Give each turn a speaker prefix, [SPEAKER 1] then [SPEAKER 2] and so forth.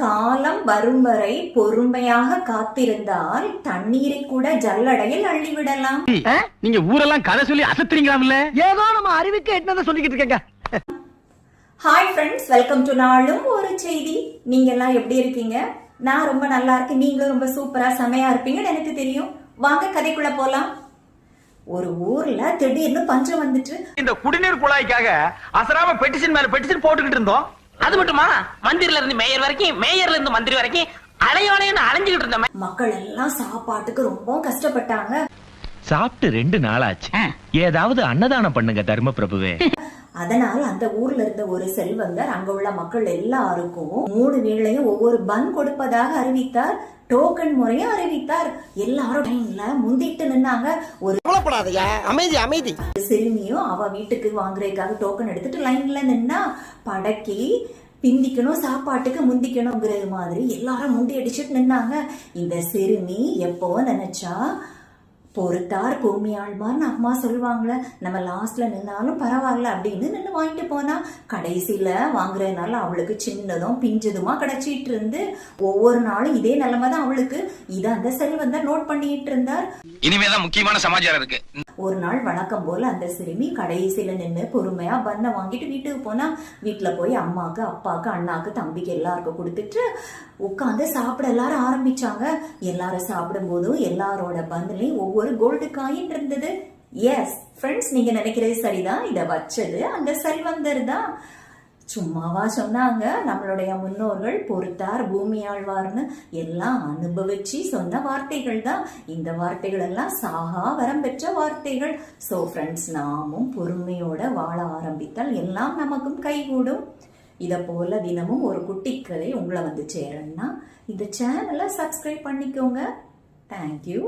[SPEAKER 1] காலம் வரும் வரை பொறுமையாக காத்திருந்தால் தண்ணீரை கூட ஜல்லடையில் அள்ளிவிடலாம்.
[SPEAKER 2] நீங்க ஊரெல்லாம் கதை சொல்லி அசத்துறீங்களாம்ல?
[SPEAKER 3] ஏதோ நம்ம அறிவுக்கு எட்டினதை சொல்லிக்கிட்டு இருக்கேங்க.
[SPEAKER 1] ஹாய் ஃப்ரெண்ட்ஸ் வெல்கம் டு நாளும் ஒரு செய்தி. நீங்க எல்லாம் எப்படி இருக்கீங்க? நான் ரொம்ப நல்லா இருக்கேன். நீங்களும் ரொம்ப சூப்பரா செமையா இருப்பீங்கன்னு எனக்கு தெரியும். வாங்க கதைக்குள்ள போலாம். ஒரு ஊர்ல திடீர்னு பஞ்சம் வந்துட்டு.
[SPEAKER 2] இந்த குடிநீர் குழாய்க்காக அசராம பெட்டிஷன் மேல பெட்டிஷன் போட்டுக்கிட்டு இருந்தோம்.
[SPEAKER 4] அது மட்டுமா? மந்திரில இருந்து மேயர் வரைக்கும் மேயர்ல இருந்து மந்திரி வரைக்கும் அலையோலைன்னு அலைஞ்சுக்கிட்டு இருந்தோம்
[SPEAKER 1] மக்கள் எல்லாம் சாப்பாட்டுக்கு ரொம்ப கஷ்டப்பட்டாங்க.
[SPEAKER 5] சாப்பிட்டு ரெண்டு நாளாச்சு. ஏதாவது அன்னதானம் பண்ணுங்க தர்ம பிரபுவே.
[SPEAKER 1] அதனால் அந்த ஊர்ல இருந்த ஒரு செல்வந்தர் அங்க உள்ள மக்கள் எல்லாருக்கும் மூணு வேளையும் ஒவ்வொரு பன் கொடுப்பதாக அறிவித்தார் டோக்கன் முறையும் அறிவித்தார். எல்லாரும் லைன்ல முந்திட்டு நின்னாங்க. ஒரு
[SPEAKER 3] கவலைப்படாதயா அமைதி அமைதி.
[SPEAKER 1] சிறுமியும் அவ வீட்டுக்கு வாங்குறதுக்காக டோக்கன் எடுத்துட்டு லைன்ல நின்னா படக்கி பிந்திக்கணும் சாப்பாட்டுக்கு முந்திக்கணுங்கிறது மாதிரி எல்லாரும் முந்தி அடிச்சுட்டு நின்னாங்க. இந்த சிறுமி எப்போ நினைச்சா பொறுத்தார் கூமியாழ்மார்னு அம்மா சொல்லுவாங்களே நம்ம லாஸ்ட்ல நின்னாலும் பரவாயில்ல அப்படின்னு நின்று வாங்கிட்டு போனா கடைசியில வாங்குறதுனால அவளுக்கு சின்னதும் பிஞ்சதுமா கிடைச்சிட்டு இருந்து ஒவ்வொரு நாளும் இதே நிலைமை தான் அவளுக்கு. இதை அந்த செல்வந்தர் நோட் பண்ணிட்டு இருந்தார்.
[SPEAKER 2] இனிமேதான் முக்கியமான சமாச்சாரம் இருக்கு.
[SPEAKER 1] ஒரு நாள் வழக்கம் போல அந்த சிறுமி கடைசியில நின்று பொறுமையா பண்ண வாங்கிட்டு வீட்டுக்கு போனா வீட்டுல போய் அம்மாக்கு அப்பாக்கு அண்ணாக்கு தம்பிக்கு எல்லாருக்கும் கொடுத்துட்டு உட்காந்து சாப்பிட எல்லாரும் ஆரம்பிச்சாங்க. எல்லாரும் சாப்பிடும் போதும் எல்லாரோட பந்துலையும் ஒவ்வொரு கோல்டு காயின் இருந்தது. எஸ் ஃப்ரெண்ட்ஸ் நீங்க நினைக்கிறது சரிதான். இதை வச்சது அந்த செல்வந்தர் தான். சும்மாவா சொன்னாங்க நம்மளுடைய முன்னோர்கள் பொறுத்தார் பூமியாழ்வார்னு எல்லாம் அனுபவிச்சு சொன்ன வார்த்தைகள் தான். இந்த வார்த்தைகள் எல்லாம் சாகா வரம் பெற்ற வார்த்தைகள். ஸோ ஃப்ரெண்ட்ஸ் நாமும் பொறுமையோட வாழ ஆரம்பித்தால் எல்லாம் நமக்கும் கைகூடும். இதை போல தினமும் ஒரு குட்டி கதை உங்களை வந்து சேரணும்னா இந்த சேனலை சப்ஸ்கிரைப் பண்ணிக்கோங்க. தேங்க்யூ